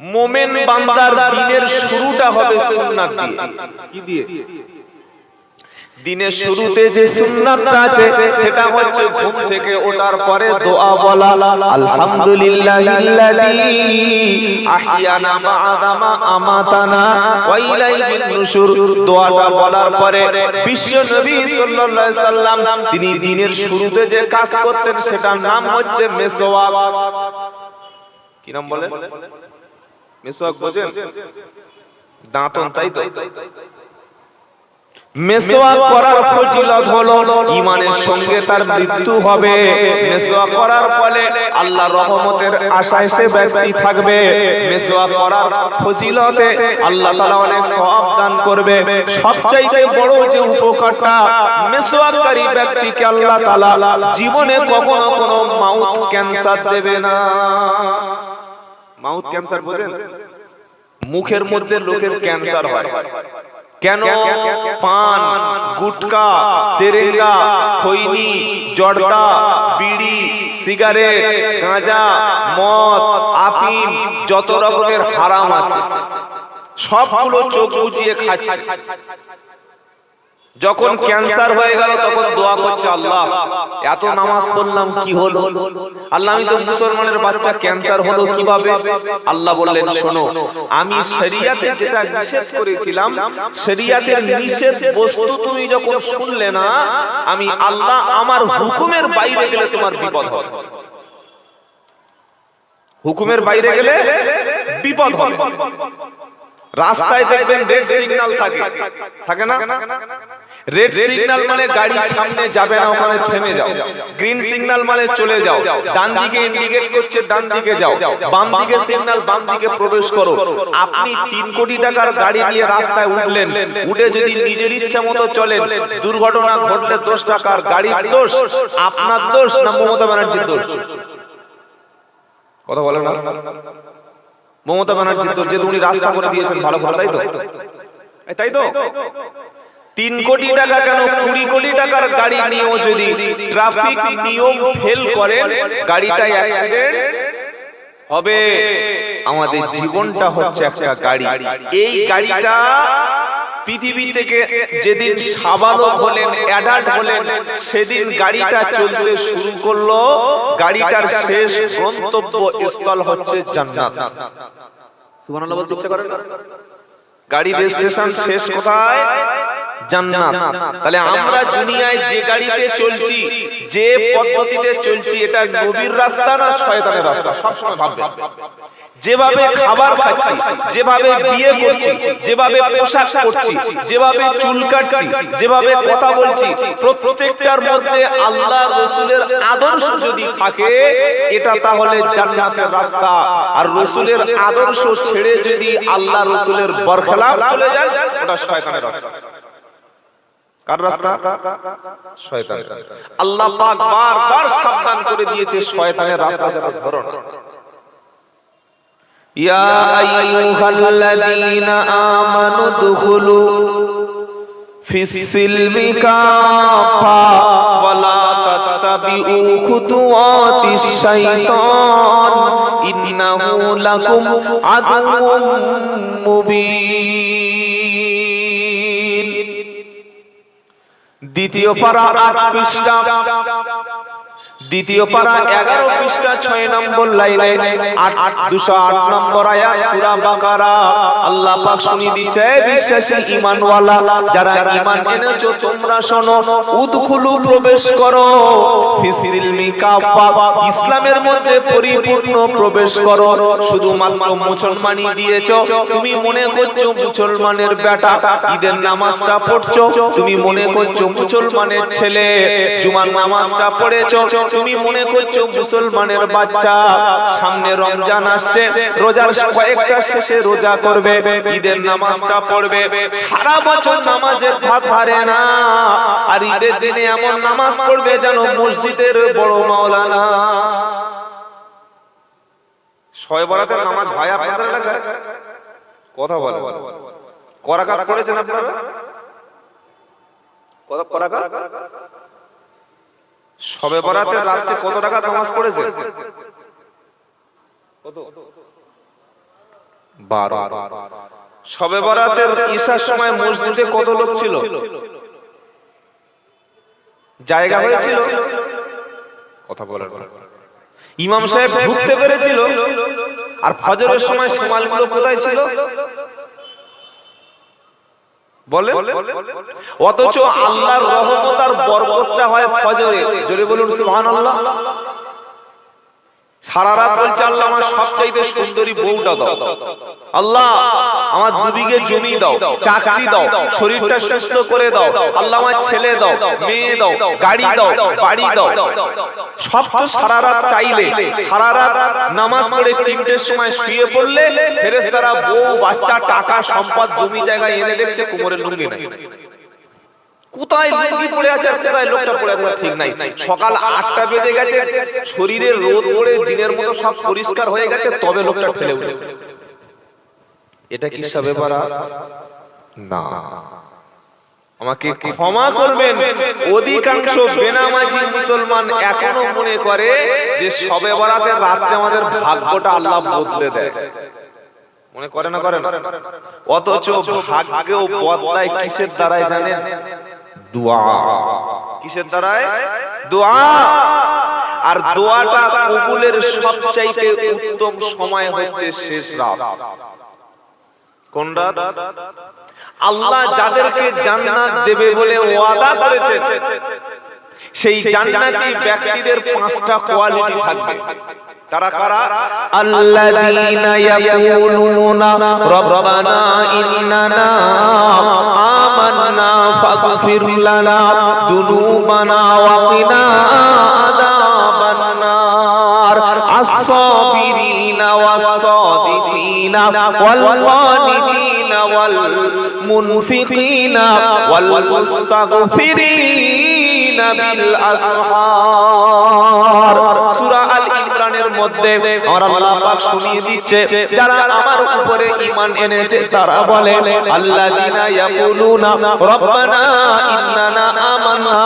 মোমেন বান্দার দিনের শুরুটা হবে সুন্নাত। দিয়ে কি দিয়ে? দিনের শুরুতে যে সুন্নাতটা আছে সেটা হচ্ছে ঘুম থেকে ওঠার পরে দোয়া বলা। আলহামদুলিল্লাহিল্লাযী আহইয়ানা মা'আদামা আমাতানা ওয়া ইলাইহিন নুশুর দোয়াটা বলার পরে বিশ্ব নবী সাল্লাল্লাহু আলাইহি সাল্লাম তিনি দিনের শুরুতে যে কাজ করতেন সেটার নাম হচ্ছে মেসওয়াক কি নাম বলেন মেসওয়াক বোঝেন? দাঁতন তাই তো? মেসওয়াক করার ফজিলত হলো ঈমানের সঙ্গে তার মৃত্যু হবে। মেসওয়াক করার ফলে আল্লাহর রহমতের আশায় সে ব্যক্তি থাকবে। মেসওয়াক করার ফজিলতে আল্লাহ তাআলা অনেক সওয়াব দান করবে। সবচাইতে বড় যে উপকারটা মেসওয়াককারী ব্যক্তিকে আল্লাহ তাআলা জীবনে কখনো কোনো মাউথ ক্যান্সার দেবে না। মাউথ ক্যান্সার বোঝেন? মুখের মধ্যে লোকের ক্যান্সার হয়। কেন? পান গুটকা তেরেঙ্গা খৈনি জর্দা বিড়ি সিগারেট গাঁজা মদ আপিম যত রকমের হারাম আছে। সবগুলো চোখ বুঝিয়ে খাচ্ছে। যখন ক্যান্সার হয়ে গেল তখন দোয়া করছে আল্লাহ। এত নামাজ পড়লাম কি হলো? আল্লাহ আমি তো মুসলমানের বাচ্চা ক্যান্সার হলো কীভাবে? আল্লাহ বললেন শোনো আমি শরিয়াতে যেটা নিষেধ করেছিলাম শরিয়াতের নিষেধ বস্তু তুমি যখন শুনলে না আমি আল্লাহ আমার হুকুমের বাইরে গেলে তোমার বিপদ হবে। হুকুমের বাইরে গেলে বিপদ হবে। রাস্তায় দেখবেন রেড সিগন্যাল থাকে। থাকে না? রেড সিগন্যাল মানে গাড়ি সামনে যাবে না ওখানে থেমে যাও। গ্রিন সিগন্যাল মানে চলে যাও। ডান দিকে ইন্ডিকেট করছে ডান দিকে যাও। বাম দিকে সিগন্যাল বাম দিকে প্রবেশ করো। আপনি তিন কোটি টাকার গাড়ি নিয়ে রাস্তায় উঠলেন। উঠে যদি নিজের ইচ্ছা মতো চলেন দুর্ঘটনা ঘটলে দোষ টাকার গাড়ির দোষ আপনার দোষ না মমতা ব্যানার্জির দোষ। কথা বলেন না? মমতা ব্যানার্জির দোষ যেহেতু উনি রাস্তা করে দিয়েছেন ভালো ভালো তাই তো তাই তো তিন কোটি টাকা কেন? কুড়ি কোটি টাকার গাড়ি নিয়েও যদি ট্রাফিক নিয়ম ফেল করেন গাড়িটা অ্যাক্সিডেন্ট হবে। আমাদের জীবনটা হচ্ছে একটা গাড়ি। এই গাড়িটা পৃথিবী থেকে যেদিন সাবালক হলেন অ্যাডাল্ট হলেন, সেদিন গাড়িটা চলতে শুরু করল। গাড়িটার শেষ গন্তব্য স্থল হচ্ছে জান্নাত। সুবহানাল্লাহ বলতে ইচ্ছা করে না? গাড়ি রেজিস্ট্রেশন শেষ কোথায়? জান্নাত। তাহলে আমরা দুনিয়ায় যে গাড়িতে চলছি যে পদ্ধতিতে চলছি এটা নবীর রাস্তা না শয়তানের রাস্তা? সবসময় ভাববে। যেভাবে খাবার খাচ্ছি যেভাবে বিয়ে করছি যেভাবে পোশাক করছি যেভাবে চুল কাটছি যেভাবে কথা বলছি প্রত্যেকটার মধ্যে আল্লাহ রসুলের আদর্শ যদি থাকে এটা তাহলে জান্নাতের রাস্তা। আর রসুলের আদর্শ ছেড়ে যদি আল্লাহ রসুলের বরখলাফ চলে যায় ওটা শয়তানের রাস্তা। কার রাস্তা? শয়তানের। আল্লাহ পাক বারবার সাবধান করে দিয়েছে শয়তানের রাস্তা যেন ধরো না। يا أيها الذين آمنوا ادخلوا في السلم كافة ولا تتبعوا خطوات الشيطان إنه لكم عدو مبين দ্বিতীয় পারা আট পৃষ্ঠা দ্বিতীয় পারা এগারো পৃষ্ঠা ছয় নম্বর লাইনে আট আট দুশো আট নম্বর আয়াত সূরা বাকারা। আল্লাহ পাক শুনিয়ে দিচ্ছে বিশ্বাসী ঈমানওয়ালা যারা ঈমান এনেছো তোমরা শোনো উদখুলু প্রবেশ করো। ফিসিলমি কাফা ইসলামের মধ্যে পরিপূর্ণ প্রবেশ করো। শুধুমাত্র মুসলমানই দিয়েছ। তুমি মনে করছ মুসলমানের বেটা। ঈদের নামাজটা পড়ছো। তুমি মনে করছ মুসলমানের ছেলে। জুমার নামাজটা পড়েছো। তুমি মনে করছ মুসলমানের বাচ্চা সামনে রমজান আসছে রোজার কয়েকটা শেষে রোজা করবে ঈদের নামাজটা পড়বে সারা বছর নামাজের ধার ধারে না আর ঈদের দিনে এমন নামাজ পড়বে যেন মসজিদের বড় মাওলানা। ছয় বরাতের নামাজ হয় আপনাদের এলাকায়? কথা বলে করাকাত করেছেন আপনারা? কত করাকাত? সবে বরাতের রাত্রে কত টাকা নামাজ পড়েছে? কত বারো। সবে বরাতের ঈশার সময় মসজিদে কত লোক ছিল? জায়গা হয়েছিল? কথা বলার ইমাম সাহেব ঢুকতে পেরেছিল? আর ফজরের সময় সমালগুলো কোথায় ছিল? বলে অথচ আল্লাহর রহমত আর বরকতটা হয় ফজরে জোরে বলুন সুবহানাল্লাহ। সারা রাত বলছে আল্লাহ আমার সবচাইতে সুন্দরী বউটা দাও। আল্লাহ আমার দুবিঘে জমি দাও, চাকরি দাও, শরীরটা সুস্থ করে দাও আল্লাহ আমার ছেলে দাও, মেয়ে দাও, গাড়ি দাও, বাড়ি দাও। সব তো সারা রাত চাইলে, সারা রাত নামাজ পড়ে তিনটের সময় শুয়ে পড়লে ফেরেশতারা বউ, বাচ্চা, টাকা, সম্পদ, জমি, জায়গা এনে দেখছে কোমরের লুঙ্গি নাই। কোথায় লোকটা পড়ে আছে ঠিক নাই। সকাল আটটা বেজে গেছে শরীরের রোদ পড়ে, দিনের মতো সব পরিষ্কার হয়ে গেছে, তবে লোকটা ফেলে উঠেছে। এটা কি সবে পারা না। আমাকে ক্ষমা করবেন। অধিকাংশ বেনামাজি মুসলমান এখনও মনে করে যে সবে বরাতের রাত্রে আমাদের ভাগ্যটা আল্লাহ বদলে দেয়। মনে করে না করে না অথচ ভাগ্যেও বদলায় কিসের দ্বারাই জানেন? দোয়া। কিসের দোয়া। আর দোয়াটা কবুলের সবচাইতে উত্তম সময় হচ্ছে শেষ রাত। কোন রাত আল্লাহ যাদেরকে জান্নাত দেবে বলে ওয়াদা করেছে সেই জান্নাতি ব্যক্তিদের পাঁচটা কোয়ালিটি থাকবে। তারা কারা? আল্লাযীনা ইয়াকুলুনা রাব্বানা ইন্নানা আমান্না ফাগফির লানা দুনুবানা ওয়া কিনা আযাবান আস-সাবিরিনা ওয়াস-সাদিকিনা ওয়াল কানিতিনা ওয়াল মুনফিকিনা মধ্যে আমার আল্লাহ পাক শুনিয়ে দিচ্ছে, যারা আমার উপরে ঈমান এনেছে, তারা বলে, আল্লাযিনা ইয়াকুলুনা রব্বানা ইন্নানা আমান্না।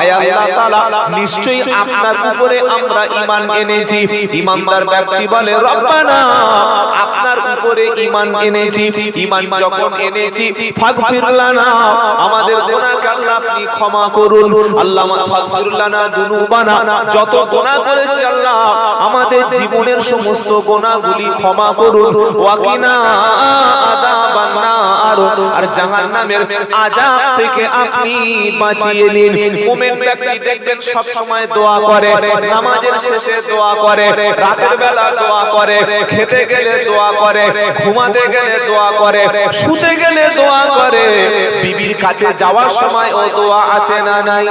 আয় আল্লাহ তাআলা, নিশ্চয়ই আপনার উপরে আমরা ঈমান এনেছি। ঈমানদার ব্যক্তি বলে, রব্বানা, আপনার উপরে ঈমান এনেছি। ঈমান যখন এনেছি, ফাগফির লানা, আমাদের গুনাহকে আল্লাহ আপনি ক্ষমা করুন। আল্লাহ ফাগফির লানা দুনুবানা, যত গুনাহ করেছি আল্লাহ আমাদের জীবনের সমস্ত গোনাগুলি ক্ষমা করুন। ওয়াকিনা আযাবান নার আর জাহান্নামের আযাব থেকে আপনি বাঁচিয়ে নিন। মুমিন ব্যক্তি দেখবেন সব সময় দোয়া করে। নামাজের শেষে দোয়া করে। রাতের বেলা দোয়া করে। খেতে গেলে দোয়া করে। ঘুমাতে গেলে দোয়া করে। শুতে গেলে দোয়া করে। বিবির কাছে যাওয়ার সময় ও দোয়া আছে না নাই?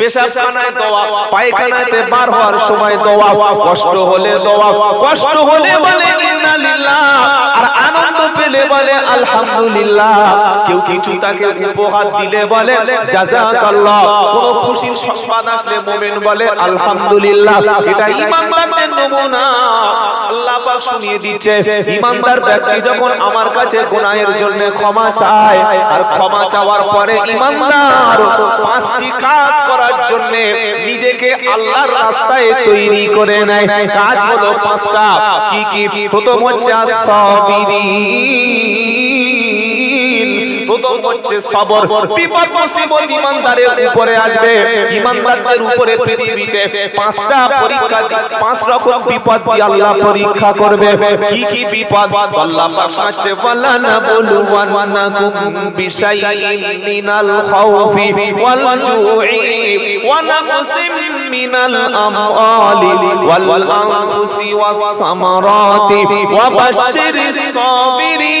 পেশাবখানায় দোয়া পায়খানাতে বার হওয়ার সময় দোয়া কষ্ট হলে দোয়া কষ্ট হলে বলে ইন্না লিল্লাহ আর আনন্দ পেলে বলে আলহামদুলিল্লাহ। কেউ কিছু তাকে উপহার দিলে বলে জাযাকাল্লাহ। কোন খুশির সংবাদ আসলে মুমিন বলে আলহামদুলিল্লাহ। এটা ঈমানদারদের নমুনা। আল্লাহ পাক শুনিয়ে দিচ্ছে ঈমানদার ব্যক্তি যখন আমার কাছে গুনাহের জন্য ক্ষমা চায় আর ক্ষমা চাওয়ার পরে ঈমানদার পাঁচটি কাজ করার জন্য নিজেকে আল্লাহর রাস্তায় তৈরি করে নেয়। কাজ হলো পাঁচটা। কি কি? প্রথম হচ্ছে আস-সাবিরিন। প্রথম হচ্ছে সবর। বিপদ মুসিবত ইমানদারের উপরে আসবে। ইমানদারদের উপরে পৃথিবীতে পাঁচটা পরীক্ষা পাঁচ রকম বিপদ দিয়ে আল্লাহ পরীক্ষা করবে। কি কি বিপদ? আল্লাহ পাক শোনাচ্ছে ওয়ালানা বুলওয়ান্নাকুম বিশাইইন মিনাল খাউফি ওয়াল জুই ওয়া নাকসিম মিনাল আমওয়ালি ওয়াল আনফুসি ওয়াস সামারাতি ওয়া বাশশিরিস সাবিরিন।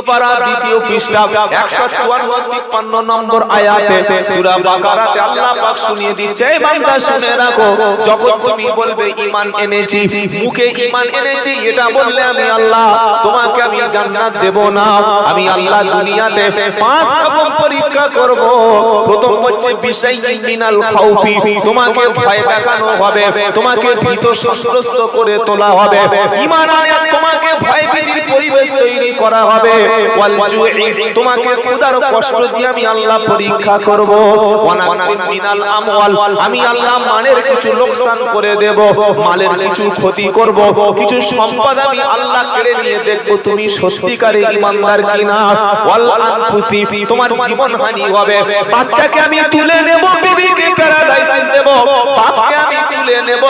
দ্বিতীয় পারা, দ্বিতীয় পৃষ্ঠা, একশো চুয়ান্ন, তিপ্পান্ন নম্বর আয়াতে সূরা বাকারাতে আল্লাহ পাক শুনিয়ে দিচ্ছে, এই বান্দা, শুনে রাখো, যখন তুমি বলবে ঈমান এনেছি, মুখে ঈমান এনেছি, এটা বললে আমি আল্লাহ, তোমাকে আমি জান্নাত দেব না, আমি আল্লাহ দুনিয়াতে পাঁচ রকম পরীক্ষা করব। প্রথম হচ্ছে বিষয় মিনাল খাউফি, তোমাকে ভয় দেখানো হবে, তোমাকে ভীত সন্ত্রস্ত করে তোলা হবে, ঈমান আনে তোমাকে ভয় ভীতির পরিবেশ তৈরি করা হবে ওয়াল তোমাকে ক্ষুধার কষ্ট দিয়ে আমি আল্লাহ পরীক্ষা করব। আমি আল্লাহ মানের কিছু লোকসান করে দেব, মালের কিছু ক্ষতি করব, কিছু সম্পদ আমি আল্লাহ কেড়ে নিয়ে দেখব, তুমি সত্যিকারে ইমানদার কিনা? ওয়াল আনফুসি, তোমার জীবন হানি হবে। বাচ্চাকে আমি তুলে নেব, বিবিকে প্যারালাইসিস দেব। বাপকে আমি তুলে নেব,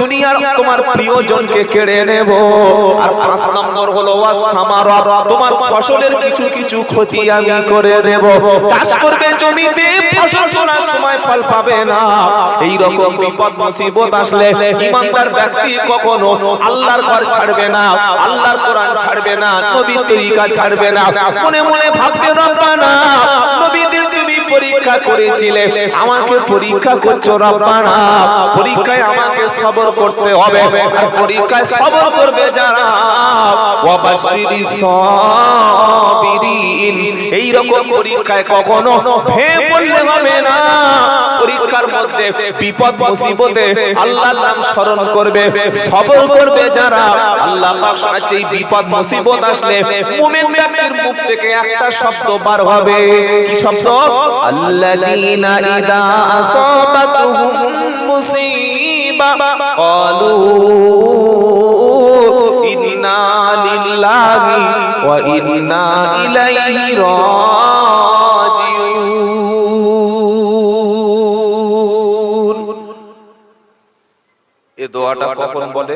দুনিয়ার তোমার প্রিয়জনকে কেড়ে নেব। আর পাঁচ নম্বর হলো ওয়াসামারা তোমার ফসলের কিছু কিছু ক্ষতি আমি করে দেব। চাষ করবে জমিতে ফসল তোলার সময় ফল পাবে না। এই রকম বিপদ মুসিবত আসলে ইমানদার ব্যক্তি কখনো আল্লাহর ঘর ছাড়বে না আল্লাহর কোরআন ছাড়বে না নবীর তরিকা ছাড়বে না। মনে মনে ভাববে রব্বানা নবীদের তুমি পরীক্ষা করেছিলে আমাকে পরীক্ষা করছ রব্বানা পরীক্ষায় আমাকে সবর করতে হবে আর পরীক্ষায় সবর করবে যারা? ওয়াবাশিরি সাবিরিন। এই রকম পরীক্ষায় কখনো হে বললে হবে না। পরীক্ষার মধ্যে বিপদ, মুসিবতে আল্লাহর নাম স্মরণ করবে, সবর করবে যারা। আল্লাহ পাক এই বিপদ, মুসিবত আসলে মুমিন ব্যক্তির মুখ থেকে একটা শব্দ বার হবে। কি শব্দ? আল্লাযীনা ইদা আসাবাতুহুম মুসিবা। ক্বালু ইন্না লিল্লাহি ওয়া ইন্না ইলাইহি এ দোয়াটা কখন বলে?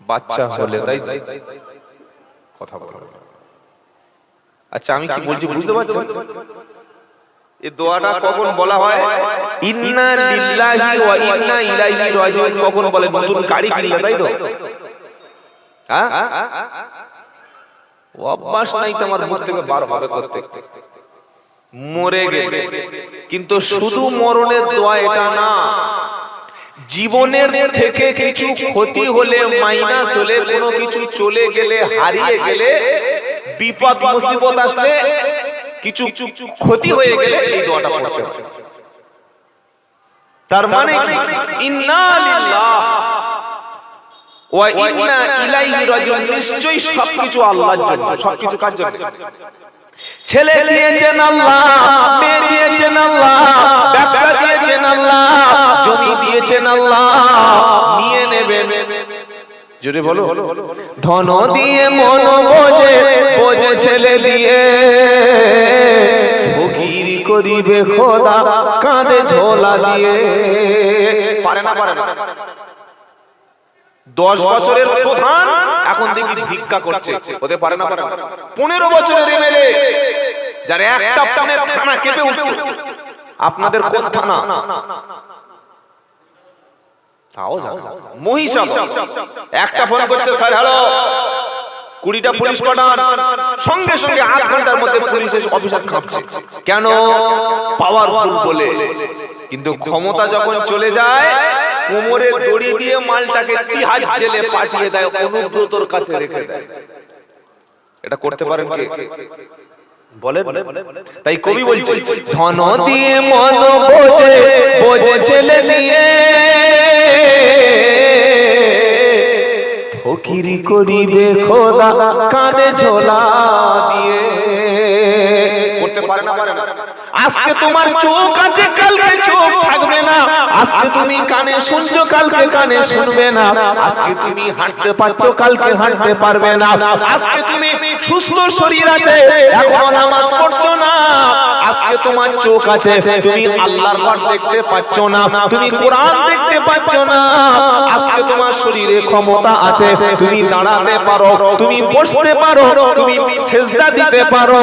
বাচ্চা হলে, তাই কথা বলো। আচ্ছা আমি কি বলছি বুঝতে পারছ এই দোয়াটা কখন বলা হয়? ইন্না লিল্লাহি ওয়া ইন্না ইলাইহি রাজিউন। কখন বলে? নতুন গাড়ি কিনলে, তাই তো? হ্যাঁ? অভ্যাস নাই তোমার মুখ থেকে বার হবে করতে মরে গেলে। কিন্তু শুধু মরণের দোয়া এটা না, জীবনের থেকে কিছু ক্ষতি হলে, মাইনাস হলে, কোনো কিছু চলে গেলে, হারিয়ে গেলে, বিপদ, মুসিবত আসলে কিছু ক্ষতি হয়ে গেলে এই দোয়াটা পড়তে হবে। তার মানে কি? ইন্না লিল্লাহ। ওয়া ইন্না ইলাইহি রাজিউন নিশ্চয়ই সবকিছু আল্লাহর জন্য সবকিছু কার জন্য? ছেলে দিয়েছেন আল্লাহ মেয়ে দিয়েছেন আল্লাহ ব্যবসা দিয়েছেন আল্লাহ জমি দিয়েছেন আল্লাহ নিয়ে নেবেন। জোরে বলো। ধন দিয়ে মন বোঝে বোঝে ছেলে দিয়ে। ফকির করিবে খোদা কাঁধে ঝোলা দিয়ে। পারে না পারে না। দশ বছরের প্রধান এখন দেখি ভিক্ষা করছে। হতে পারে না পারে পনেরো বছরের এমএলএ যার একটা ফোনে থানা কেঁপে উঠত আপনাদের কোন থানা? তাও জানো। মহিষা একটা ফোন করছে স্যার হ্যালো কুড়িটা পুলিশ পাঠান। সঙ্গে সঙ্গে আধ ঘণ্টার মধ্যে পুলিশ অফিসার খাপছে কেন? পাওয়ারফুল বলে। কিন্তু ক্ষমতা যখন চলে যায় কোমরে দড়ি দিয়ে মালটাকে তিহাজ জেলে পাঠিয়ে দেয় অনুব্রতর কাছে রেখে দেয়। এটা করতে পারেন কে? বলেন। তাই কবি বলছে ধন দিয়ে মন বোঝে বোঝে ছেলে দিয়ে ফকিরি করিবে খোদা কাঁধে ঝোলা দিয়ে করতে পারে না পারে না আজকে তোমার চোখ আছে কালকে চোখ থাকবে না। আজকে তুমি কানে শুনছো কালকে কানে শুনবে না। আজকে তুমি হাঁটতে পারছ কালকে হাঁটতে পারবে না। আজকে তুমি সুস্থ শরীর আছে এখন নামাজ পড়ছো না। আজকে তোমার চোখ আছে তুমি আল্লাহর ঘর দেখতে পাচ্ছ না। তুমি কোরআন দেখতে পাচ্ছ না। আজকে তোমার শরীরে ক্ষমতা আছে তুমি দাঁড়াতে পারো তুমি বসতে পারো তুমি সেজদা দিতে পারো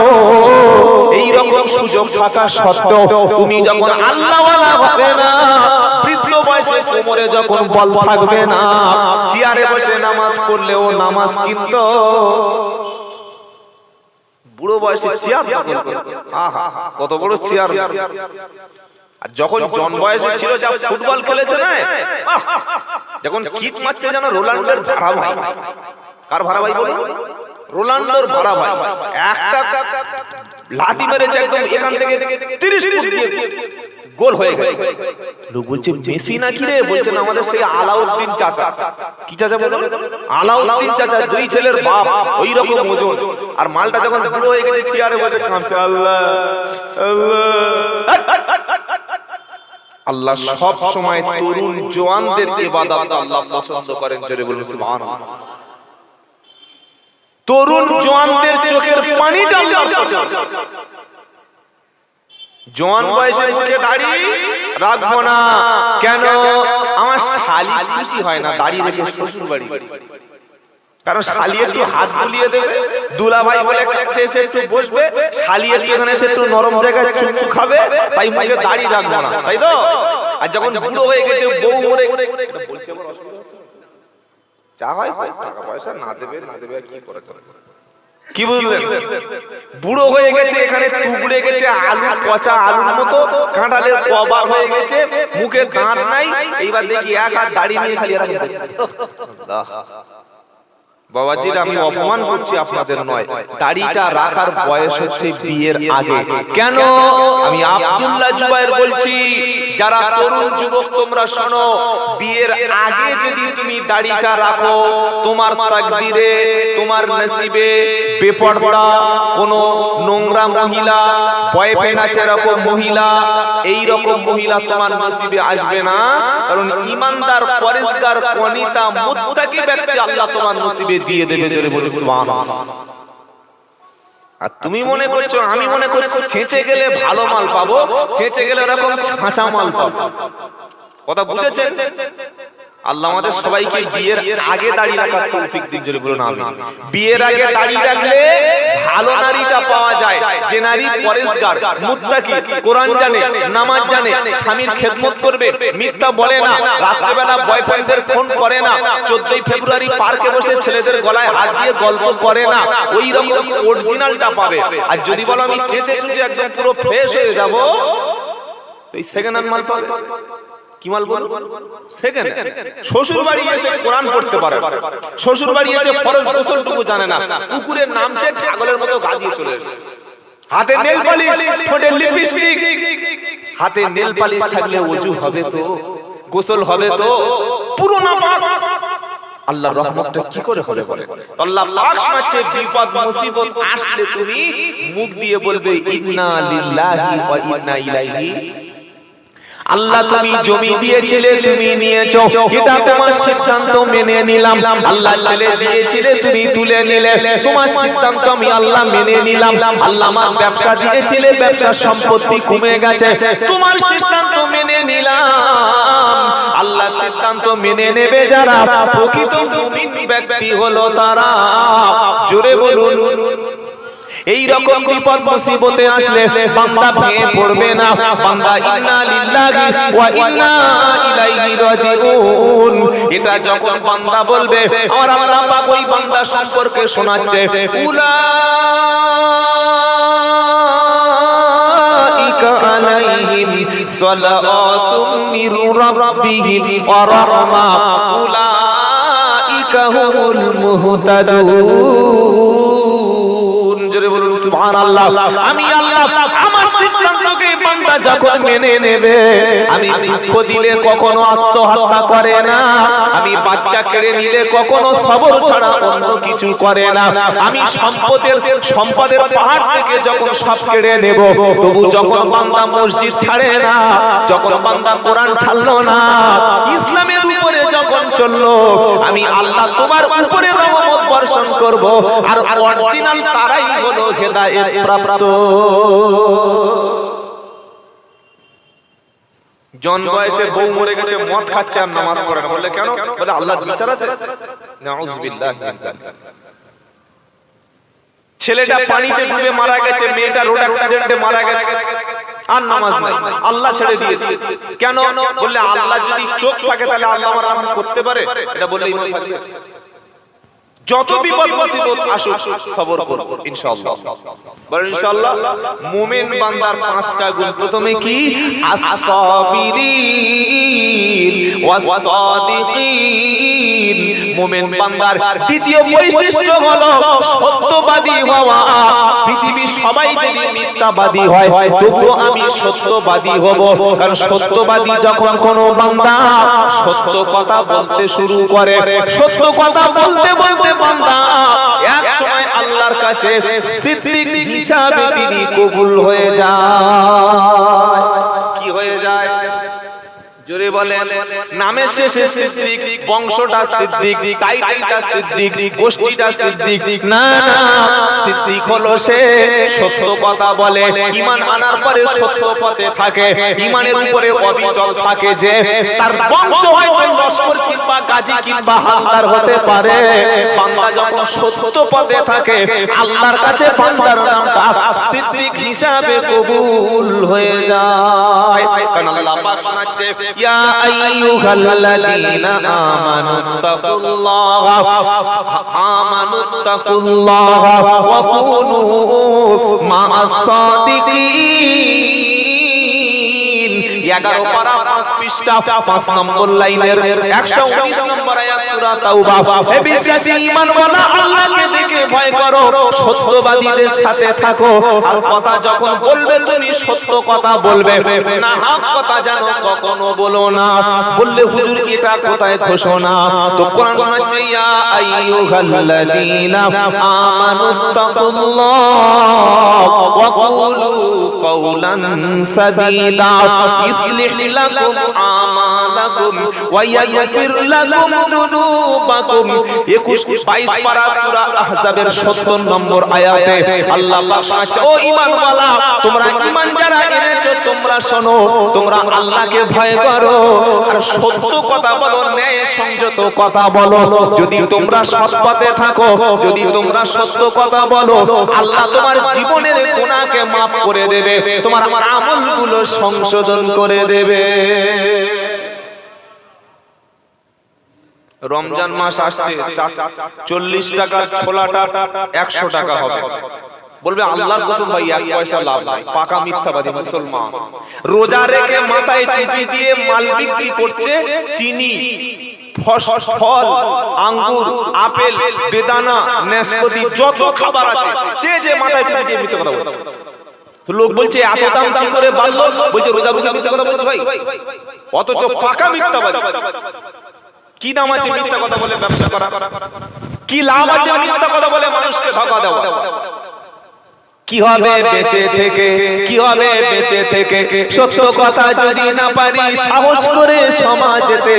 এই রকম সুযোগ থাকা তুমি যখন হবে না, বৃদ্ধ বয়সে কোমরে যখন বল থাকবে না, চেয়ারে বসে নামাজ নামাজ কিন্তু বুড়ো বয়সে চেয়ার কত বড় চেয়ার। আর যখন জন বয়সে ছিল, যা ফুটবল খেলেছে না যখন কিক মারছে যেন রোনাল্ডোর ভাড়া ভাই কার ভাড়া ভাই বলুন? রোনাল্ডোর ভাড়া ভাই একটা লাথি মেরেছে একদম এখান থেকে 30 ফুট দিয়ে গোল হয়ে গেছে লোক বলছে মেসি নাকি রে? বলছে না আমাদের সেই আলাউদ্দিন চাচা। কি চাচা বলে আলাউদ্দিন চাচা দুই ছেলের বাপ ওই রকম ওজন। আর মালটা যখন বুড়ো হয়ে গেছে চেয়ারে বসে কাঁপছে। আল্লাহ আল্লাহ। সব সময় তরুণ জওয়ানদের ইবাদত আল্লাহ পছন্দ করেন জোরে বলুন সুবহানাল্লাহ। তরুণ জওয়ানদের চোখের পানিটা জোয়ান বয়সে মুখে দাড়ি রাখব না কেন আমার শালি খুশি হয় না দাড়ি রেখে শ্বশুর বাড়ি কারণ শালি একটু হাত বুলিয়ে দেবে দুলা ভাই বলে কাছে এসে একটু বসবে শালি একটু এখানে এসে একটু নরম জায়গায় চুমচু খাবে তাই মুখে দাড়ি রাখব না তাই তো আর যখন বুড়ো হয়ে গেছে বউ মরে বলছে? যা হয় টাকা পয়সা না দেবে না দেবে কি করে চলবে? কি বুঝলেন? বুড়ো হয়ে গেছে এখানে টুকরে গেছে আলু পচা আলুর মতো কাঁঠালের কবা হয়ে গেছে মুখে দাঁত নাই এইবার দেখি এক হাত দাড়ি নিয়ে খালি বাবাজির আমি অপমান করছি আপনাদের নয়। দাড়িটা রাখার বয়স হচ্ছে বিয়ের আগে। কেন? আমি আব্দুল্লাহ জুবাইর বলছি যারা তরুণ যুবক, তোমরা শোনো, বিয়ের আগে যদি তুমি দাড়িটা রাখো, তোমার তাকদিরে, তোমার নসিবে বেপরদা কোন নোংরা মহিলা বয়ফ্রেন্ড আছে এরকম মহিলা, এই রকম মহিলা তোমার নসিবে আসবে না। কারণ ইমানদার পরিষ্কার কনিতা, মুত্তাকি ব্যক্তি আল্লাহ তোমার নসিবে দিয়ে দেবে, জোরে বলে সুবহানাল্লাহ। আর তুমি মনে করছ আমি মনে করছি ছেঁচে গেলে ভালো মাল পাবো ছেঁচে গেলে ওরকম ছাঁচা মাল পাবো। কথা বুঝেছেন আল্লাহ আমাদের সবাইকে বিয়ের আগে দাড়ি রাখার তৌফিক দিন জোরে বলুন আমি বিয়ের আগে দাড়ি রাখলে ভালো নারীটা পাওয়া যায়। যে নারী পরেশগার মুত্তাকি কোরআন জানে নামাজ জানে স্বামীর খেদমত করবে মিথ্যা বলে না। রাত্রেবেলা বয়ফ্রেন্ডদের ফোন করে না। 14 ফেব্রুয়ারি পার্কে বসে ছেলেদের গলায় হাত দিয়ে গল্প করে না। ওই রকম অরিজিনালটা পাবে। আর যদি বলো আমি চেঁচে চুচে একদম পুরো ফ্রেশ হয়ে যাব তো এই সেকেন্ড হ্যান্ড মাল পাবে। কি মাল বল সেকেন্ড। শ্বশুর বাড়ি এসে কোরআন পড়তে পারে। শ্বশুর বাড়ি এসে ফরজ গোসলটুকু জানে না। পুকুরের নামছে ছাগলের মতো চলে এসেছে। হাতে নেল পালিশ ঠোঁটে লিপস্টিক। হাতে নেল পালিশ থাকলে ওযু হবে তো? গোসল হবে তো? পুরো না আল্লাহর রহমতটা কি করে হবে বলে? আল্লাহ পাক শোনাচ্ছে বিপদ মুসিবত আসলে তুমি মুখ দিয়ে বলবে ইন্না লিল্লাহি ওয়া ইন্না ইলাইহি আল্লাহ তুমি জমি দিয়েছিলে, তুমি নিয়েছো। এটা তোমার সিদ্ধান্ত মেনে নিলাম। আল্লাহ ছেলে দিয়েছিলে, তুমি তুলে নিলে। তোমার সিদ্ধান্ত আমি আল্লাহ মেনে নিলাম। আল্লাহ আমার ব্যবসা দিয়েছিলে ব্যবসা সম্পত্তি কমে গেছে। তোমার সিদ্ধান্ত মেনে নিলাম। আল্লাহ সিদ্ধান্ত মেনে নেবে যারা। প্রকৃত ব্যক্তি হলো তারা। জোরে বলুন। এই রকম বিপদ মুসিবতে আসলে বান্দা ভেঙে পড়বে না। বান্দা ইন্না লিল্লাহি ওয়া ইন্না ইলাইহি রাজিউন। এটা যখন বান্দা বলবে, আমার আল্লাহ পাক ওই বান্দা সম্পর্কে শোনাচ্ছে মির রাব্বিহিম ওয়া রাহমা। উলাইকা হুমুল মুহতাদুন। জোরে বলুন কখনো আত্মহত্যা করে না। আমি বাচ্চা কেড়ে নিলে কখনো সবর ছাড়া অন্য কিছু করে না। আমি সম্পদের সম্পদের পাহাড় থেকে যখন সব কেড়ে নেব, তবু যখন বান্দা মসজিদ ছাড়ে না, যখন বান্দা কোরআন ছাড়লো না, ইসলামের উপরে যখন চলল, আমি আল্লাহ তোমার উপরে রহমত বর্ষণ করব। আর অরিজিনাল তারাই হলো প্রাপ্ত। জন বয়সে বউ মরে গেছে, মদ খাচ্ছে আর নামাজ পড়ে না। কেন? বলে আল্লাহ বিচার আছে। নাউজুবিল্লাহ। ছেলেটা পানিতে ডুবে মারা গেছে, মেয়েটা রোড অ্যাক্সিডেন্টে মারা গেছে। আর নামাজ নাই। আল্লাহ ছেড়ে দিয়েছে। কেন? বললে আল্লাহ যদি চোখ থাকে, তাহলে আল্লাহ আমার করতে পারে? এটা বললে থাকবে। যত বিপদ মুসিবত আসুক সবর করব ইনশাআল্লাহ। বলেন ইনশাআল্লাহ মুমিন বান্দার পাঁচটা গুণ প্রথমে কি? আস-সাবিরিন ওয়াস-সাদিকিন। মুমিন বান্দার দ্বিতীয় বৈশিষ্ট্য হলো সত্যবাদী হওয়া। পৃথিবীর সবাই যদি মিথ্যাবাদী হয় তবুও আমি সত্যবাদী হব। কারণ সত্যবাদী যখন কোনো বান্দা সত্য কথা বলতে শুরু করে সত্য কথা বলতে বলতে বান্দা এক সময় আল্লাহর কাছে সিদ্দিক হিসাবে তিনি কবুল হয়ে যায়। কি হয়ে যায়? জোরে বলেন, নামের শেষে সিদ্দিক, বংশটা সিদ্দিক, টাইটেলটা সিদ্দিক, গোষ্ঠীটা সিদ্দিক। না সিদ্দিক হলো সে সত্য কথা বলে। ঈমান আনার পরে সত্য পথে থাকে। ঈমানের উপরে অবিচল থাকে যে তার বংশ হয়তো লস্কর কিংবা গাজী কিংবা হালদার হতে পারে। বান্দা যখন সত্য পথে থাকে, আল্লাহর কাছে বান্দার নামটা সিদ্দিক হিসাবে কবুল হয়ে যায়। কারণ আল্লাহ পাক শোনাচ্ছে, ইয়া আইয়ুহাল্লাযীনা আমানু তাকুল্লাহা আমানু তাকুল্লাহা ওয়া কুনু মা'আস সাদিকিন 11 পারা 5 পৃষ্ঠা 5 নম্বর লাইনের 119 নম্বর আয়াত বললে হুজুর, এটা কোথায় ঘোষণা? তো কোরআন শোনাচ্ছে, ইয়া আইয়ুহাল্লাযীনা আমানু তাকুল্লাহ ওয়া কওলান সাদীদা ইসলিহ লাকুম আমালাকুম ওয়া ইয়াগফির লাকুম দুনুবাকুম। 21 22 পারা সূরা আহজাবের 70 নম্বর আয়াতে আল্লাহ পাক ও ঈমানওয়ালা, তোমরা ঈমান যারা এনেছো, তোমরা শোনো, তোমরা আল্লাহকে ভয় করো। আর সত্য কথা বলো, ন্যায় সংযত কথা বলো। যদি তোমরা সৎ পথে থাকো, যদি তোমরা সত্য কথা বলো, আল্লাহ তোমার জীবনের গুনাহকে maaf করে দেবে, তোমার আমলগুলো সংশোধন করে দেবে। রমজান মাস আসছে, চল্লিশ টাকার ছোলাটা একশো টাকা হবে। বলবে, আল্লাহর কসম ভাই, এক পয়সা লাভ নাই, পাকা মিথ্যাবাদী মুসলমান। রোজা রেখে মাথায় টুপি দিয়ে মাল বিক্রি করছে চিনি ফল, আঙ্গুর, আপেল, বেদানা, নাশপাতি, যত খাবার আছে, যে যে মাথায় টুপি দিয়ে মিথ্যা কথা বলছে। লোক বলছে, এত দাম দাম করে বাড়লো? বলছে, রোজা বুঝে মিথ্যা কথা বলতে ভাই। অথচ পাকা মিথ্যাবাদী। কি দাম আছে মিথ্যা কথা বলে ব্যবসা করা? কি লাভ আছে মিথ্যা কথা বলে মানুষকে ধোকা দেওয়া? কি হবে বেঁচে থেকে? কি হবে বেঁচে থেকে? সত্য কথা যদি না পারি সাহস করে সমাজেতে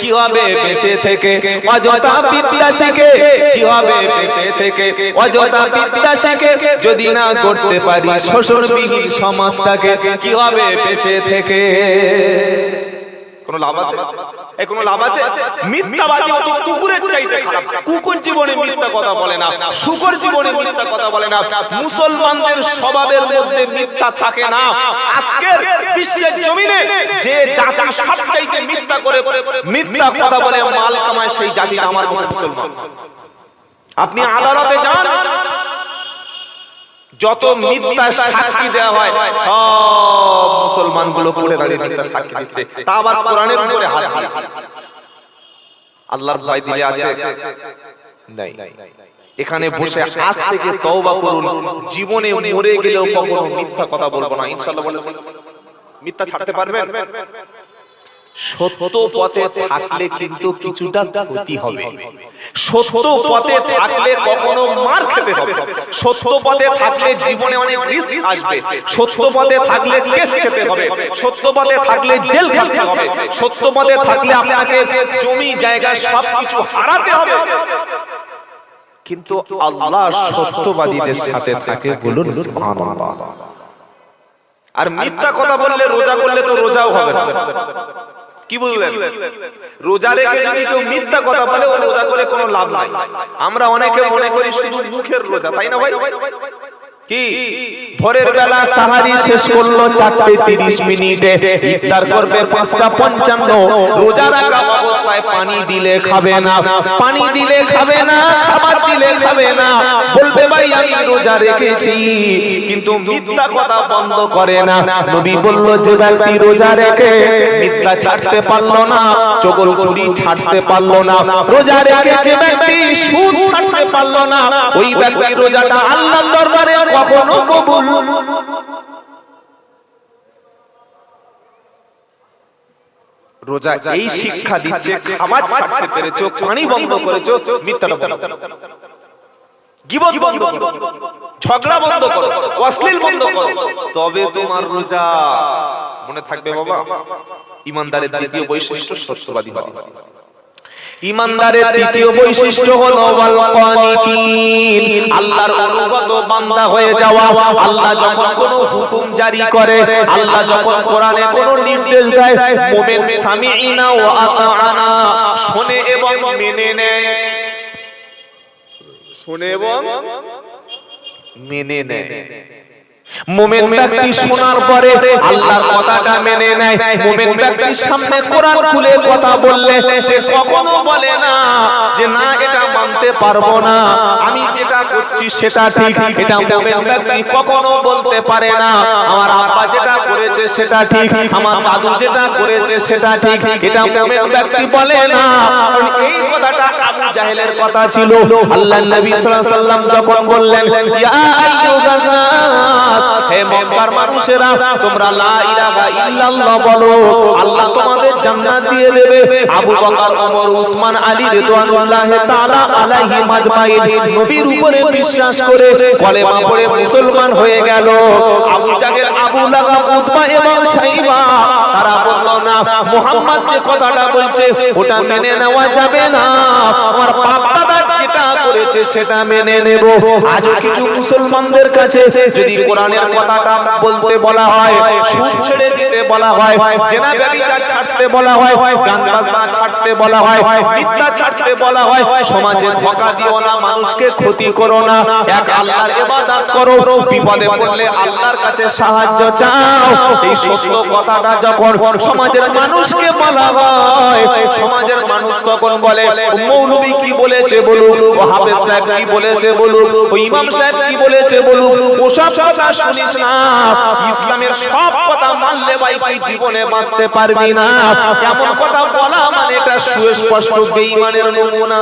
কি হবে বেঁচে থেকে? অযথা বিদ্যা শিখে। কি হবে বেঁচে থেকে? অযথা বিদ্যা শিখে। যদি না করতে পারি শোষণবিহীন সমাজটাকে। কি হবে বেঁচে থেকে? কোনো লাভ আছে? কোনো লাভ আছে? মিথ্যাবাদী কুকুরের চাইতে খারাপ। কুকুর জীবনে মিথ্যা কথা বলে না, শুকর জীবনে মিথ্যা কথা বলে না, মুসলমানদের স্বভাবের মধ্যে মিথ্যা থাকে না। আজকের বিশ্বের জমিনে যে জাতি সবচাইতে মিথ্যা করে, মিথ্যা কথা বলে মাল কামায় সেই জাতিটা আমার মুসলমান। আপনি আদালতে যান যত মিথ্যা সাক্ষী দেওয়া হয় সব মুসলমানগুলো পড়ে দাঁড়িয়ে মিথ্যা সাক্ষী দিচ্ছে। তা আবার কোরআনের উপরে হাত দিয়ে আল্লাহর ভয় দিলে আছে। নাই। এখানে বসে আজ থেকে তওবা করুন। জীবনে মরে গেলেও কখনো মিথ্যা কথা বলব না। ইনশাআল্লাহ বলে মিথ্যা ছাড়তে পারবেন। সত্য পথে থাকলে কিন্তু কিছুটা ক্ষতি হবে। সত্য পথে থাকলে কখনো মার খেতে হবে। সত্য পথে থাকলে জীবনে অনেক রিস্ক আসবে। সত্য পথে থাকলে কেস খেতে হবে। সত্য পথে থাকলে জেল খেতে হবে। সত্য পথে থাকলে আপনাকে জমি জায়গা সবকিছু হারাতে হবে। কিন্তু আল্লাহ সত্যবাদীদের সাথে থাকে বলুন সুবহানাল্লাহ। আর মিথ্যা কথা বললে রোজা করলে তো রোজাও হবে না। কি বললেন? রোজা রেখে যদি কেউ মিথ্যা কথা বলে রোজা করে কোনো লাভ নাই। আমরা অনেকে মনে করি শুধু মুখের রোজা তাই না ভাই? কি? ভোরের বেলা সাহারি শেষ করল চারটে তিরিশ মিনিটে। ইফতার করবে পাঁচটা পঞ্চান্ন। রোজা রাখা অবস্থায় পানি দিলে খাবে না। পানি দিলে খাবে না। খাবার দিলে খাবে না। বলবে ভাই আমি রোজা রেখেছি। কিন্তু মিথ্যা কথা বন্ধ করে না। নবী বলল যে ব্যক্তি রোজা রেখে মিথ্যা ছাড়তে পারল না চগল চুরি ছাড়তে পারল না। রোজা রেখে যে ব্যক্তি সুদ ছাড়তে পারল না ওই ব্যক্তি রোজাটা আল্লাহর দরবারে কখনো কবুল। রোজা এই শিক্ষা দিচ্ছে খাবার ছাড়তে পেরেছ পানি বন্ধ করেছ করো। গীবত বন্ধ করো। ঝগড়া বন্ধ করো। অশ্লীল বন্ধ করো। তবে তোমার রোজা। মনে থাকবে বাবা ইমানদারের দ্বিতীয় বৈশিষ্ট্য সত্যবাদী হওয়া। ইমানদারের তৃতীয় বৈশিষ্ট্য হলো আল্লাহর অনুগত বান্দা হয়ে যাওয়া। আল্লাহ যখন কোনো হুকুম জারি করে আল্লাহ যখন কোরআনে কোনো নির্দেশ দেয় মুমিন সামিঈনা ওয়া আতাআনা শুনে এবং মেনে নেয় শুনে এবং মেনে নেয় মুমিন ব্যক্তি শোনার পরে আল্লাহর কথাটা মেনে নেয়। মুমিন ব্যক্তির সামনে কোরআন খুলে কথা বললে সে কখনো বলে না যে না এটা মানতে পারব না। আমি যেটা করছি সেটা ঠিক এটা মুমিন ব্যক্তি কখনো বলতে পারে না। আমার আব্বা যেটা করেছে সেটা ঠিক আমার দাদু যেটা করেছে সেটা ঠিক। এটা মুমিন ব্যক্তি বলে না। কারণ এই কথাটা আবু জাহেলের কথা ছিল। আল্লাহ নবী সাল্লাল্লাহু আলাইহি সাল্লাম যখন বললেন ইয়া আইয়ুহান নাস হে মক্কার মানুষেরা, তোমরা লা ইলাহা ইল্লাল্লাহ বলো, আল্লাহ তোমাদের জান্নাত দিয়ে দেবে। আবু বকর, ওমর, উসমান, আলী তাআলা আলাইহি মাজমাইন নবীর উপরে বিশ্বাস করে কলেমা পড়ে মুসলমান হয়ে গেল। আবু জাহেল, আবু উতবা এবং শাইবা তারা বলল, না, মুহাম্মদ যে কথাটা বলছে, ওটা মেনে নেওয়া যাবে না। আমার বাপ দাদা যেটা করেছে সেটা মেনে নেব। আজও কিছু মুসলমানদের কাছে যদি কোরআনের কথাটা বলতে বলা হয় সুদ ছেড়ে দিতে বলা হয়, জেনা ব্যভিচার ছাড়তে বলা হয়, গান বাজনা ছাড়তে বলা হয়, মিথ্যা ছাড়তে বলা হয়, সমাজে ধোঁকা দিও না, মানুষকে ক্ষতি করো না, এক আল্লাহর ইবাদত করো, বিপদে পড়লে আল্লাহর কাছে সাহায্য চাও। এই সত্য কথাটা যখন সমাজের মানুষকে বলা হয়, সমাজের মানুষ তখন বলে, মৌলবী কি বলেছে বলুক ও হাফেজ সাহেব কি বলেছে বলুক ও ইমাম সাহেব কি বলেছে বলুক, ওসব কথা শুনিস না, ইসলামের সব কথা মানলে ভাই তুই জীবনে বাঁচতে পারবি না। এমন কথা বলা মানে এটা সুস্পষ্ট বেঈমানের নমুনা।